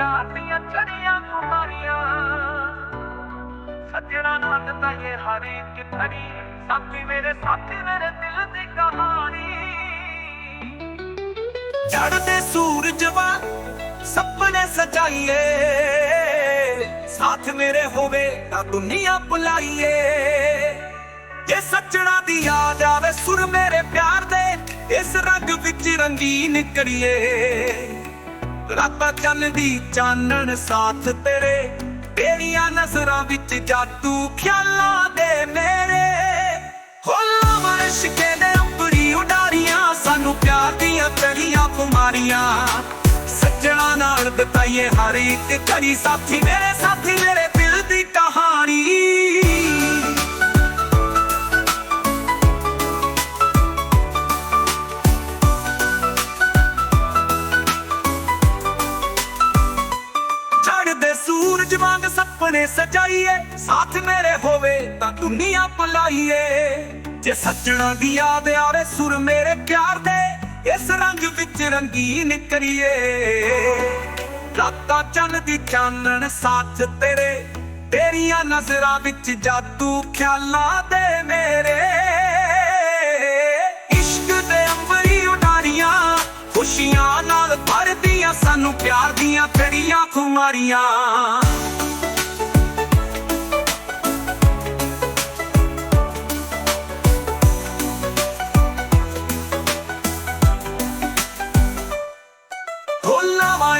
ਪਿਆਰ ਦੀਆਂ ਚੜੀਆਂ ਕੁਮਾਰੀਆਂ। ਸੱਜਣਾ ਨਾਲ ਇਹ ਹਰ ਇੱਕ ਸਾਥੀ ਮੇਰੇ ਸਾਥੀ, ਮੇਰੇ ਦਿਲ ਦੀ ਕਹਾਣੀ। ਚੜਦੇ ਸੂਰਜ ਵਾਂ ਸੁਪਨੇ ਸਜਾਈਏ। ਸਾਥ ਮੇਰੇ ਹੋਵੇ ਤਾਂ ਦੁਨੀਆ ਭੁਲਾਈਏ। ਜੇ ਸੱਜਣਾ ਦੀ ਯਾਦ ਆਵੇ, ਸੁਰ ਮੇਰੇ ਪਿਆਰ ਦੇ, ਇਸ ਰੰਗ ਵਿੱਚ ਰੰਗੀਨ ਕਰੀਏ। ਰਾਤਾਂ ਚੰਨਦੀ ਚਾਨਣ ਸਾਥ ਤੇਰੇ। ਤੇਰੀਆਂ ਨਜ਼ਰਾਂ ਵਿੱਚ ਜਾਦੂ ਖਿਆਲਾਂ ਦੇ ਮੇਰੇ। ਹੋਲਾ ਮਰਸ਼ਕੇ ਦੇ ਅੰਬਰੀ ਉਡਾਰੀਆਂ, ਸਾਨੂੰ ਪਿਆਰ ਦੀਆਂ ਤਰੀਆਂ ਕੁਮਾਰੀਆਂ ਸੱਜਣਾ ਨਾਲ ਬਤਾਈਏ ਹਰ ਇੱਕ ਕਰੀ ਸਾਥੀ, ਮੇਰੇ ਸਾਥੀ, ਮੇਰੇ ਵਾਂਗ ਸੁਪਨੇ ਸਜਾਈਏ, ਸਾਥ ਮੇਰੇ ਹੋਵੇ ਤਾਂ ਦੁਨੀਆ ਭਲਾਈਏ। ਜੇ ਸੱਜਣਾ ਦੀ ਯਾਦ ਆਵੇ ਸੁਰ ਮੇਰੇ ਪਿਆਰ ਦੇ, ਇਸ ਰੰਗ ਵਿੱਚ ਰੰਗੀਨ ਕਰੀਏ। ਰਾਤਾਂ ਚੰਨ ਦੀ ਚਾਨਣ ਸਾਥ ਤੇਰੇ, ਤੇਰੀਆਂ ਨਜ਼ਰਾਂ ਵਿੱਚ ਜਾਦੂ ਖਿਆਲਾਂ ਦੇ ਮੇਰੇ। ਇਸ਼ਕ ਦੇ ਅੰਬਰੀ ਉਡਾਰੀਆਂ, ਖੁਸ਼ੀਆਂ ਨਾਲ ਭਰਦੀਆਂ, ਸਾਨੂੰ ਪਿਆਰ ਦੀਆਂ ਤੇਰੀਆਂ ਖੁਮਾਰੀਆਂ।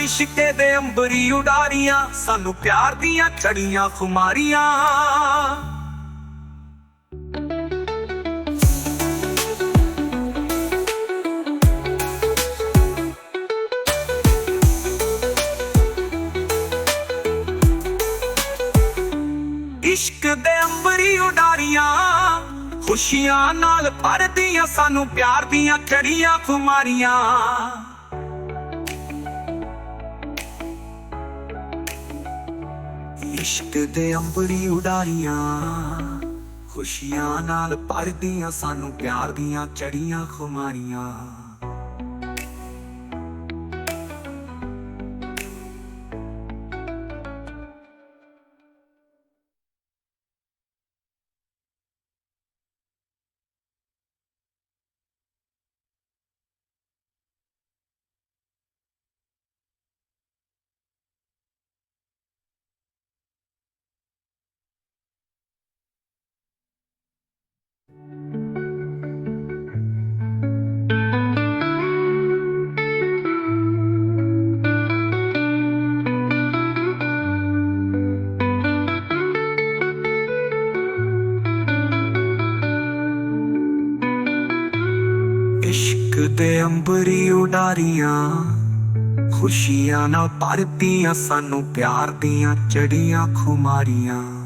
ਇਸ਼ਕੇ ਦੇ ਅੰਬਰੀ ਉਡਾਰੀਆਂ, ਸਾਨੂੰ ਪਿਆਰ ਦੀਆਂ ਚੜੀਆਂ ਖੁਮਾਰੀਆਂ। ਇਸ਼ਕ ਦੇ ਅੰਬਰੀ ਉਡਾਰੀਆਂ, ਖੁਸ਼ੀਆਂ ਨਾਲ ਭਰਦੀਆਂ, ਸਾਨੂੰ ਪਿਆਰ ਦੀਆਂ ਖੜੀਆਂ ਖੁਮਾਰੀਆਂ। ਇਸ਼ਕ ਦੇ ਅੰਬਰੀ ਉਡਾਰੀਆਂ। ਖੁਸ਼ੀਆਂ ਨਾਲ ਭਰਦੀਆਂ ਸਾਨੂੰ ਪਿਆਰ ਦੀਆਂ ਚੜੀਆਂ ਖੁਮਾਰੀਆਂ। ਇਸ਼ਕ ਦੇ ਅੰਬਰੀ ਉਡਾਰੀਆਂ ਖੁਸ਼ੀਆਂ ਨਾਲ ਭਰਦੀਆਂ ਸਾਨੂੰ ਪਿਆਰ ਦੀਆਂ ਚੜੀਆਂ ਖੁਮਾਰੀਆਂ।